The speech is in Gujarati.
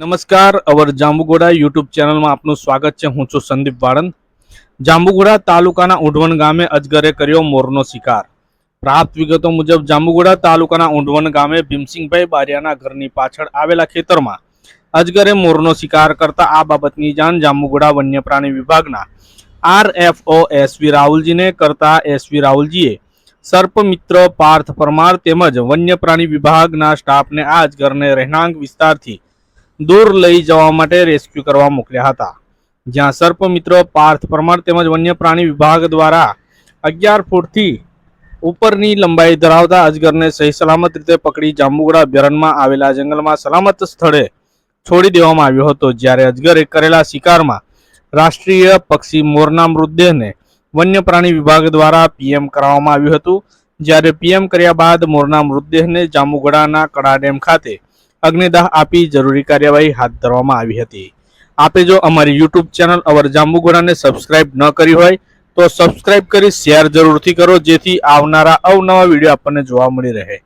નમસ્કાર, અવર જાંબુગોડા યુટ્યુબ ચેનલમાં આપનું સ્વાગત છે. હું છું સંદીપ વાળંદ. જાંબુગોડા તાલુકાના ઊંઢવણ ગામે અજગરે કર્યો મોરનો શિકાર. પ્રાપ્ત વિગતો મુજબ, જાંબુગોડા તાલુકાના ઊંઢવણ ગામે ભીમસિંહભાઈ બારિયાના ઘરની પાછળ આવેલા ખેતરમાં અજગરે મોરનો શિકાર કરતા આ બાબતની જાણ જાંબુગોડા વન્ય પ્રાણી વિભાગના R F O S V રાહુલજીને કરતા એસવી રાહુલજીએ સર્પમિત્ર પાર્થ પરમાર તેમજ વન્ય પ્રાણી વિભાગના સ્ટાફને આ અજગરને રહેણાંક વિસ્તારથી દૂર લઈ જવા માટે રેસ્ક્યુ કરવા મોકલ્યા હતા. જ્યાં સર્પ મિત્ર પાર્થ પરમાર તેમજ વન્ય પ્રાણી વિભાગ દ્વારા અગિયાર ફૂટથી ઉપરની લંબાઈ ધરાવતા અજગરને સહી સલામત રીતે પકડી જાંબુગડા અભયારણ્યમાં આવેલા જંગલમાં સલામત સ્થળે છોડી દેવામાં આવ્યો હતો, જ્યારે અજગરે કરેલા શિકારમાં રાષ્ટ્રીય પક્ષી મોરના મૃતદેહને વન્ય પ્રાણી વિભાગ દ્વારા પીએમ કરાવવામાં આવ્યું હતું. જ્યારે પીએમ કર્યા બાદ મોરના મૃતદેહને જાંબુગડાના કડા ડેમ ખાતે અગ્નિદાહ આપી જરૂરી કાર્યવાહી હાથ ધરવામાં આવી હતી. આપે જો અમારી યુટ્યુબ ચેનલ અવર જાંબુગોડાને સબસ્ક્રાઇબ ન કરી હોય, તો સબસ્ક્રાઇબ કરી શેર જરૂરથી કરો, જેથી આવનારા અવનવા વીડિયો આપણને જોવા મળી રહે.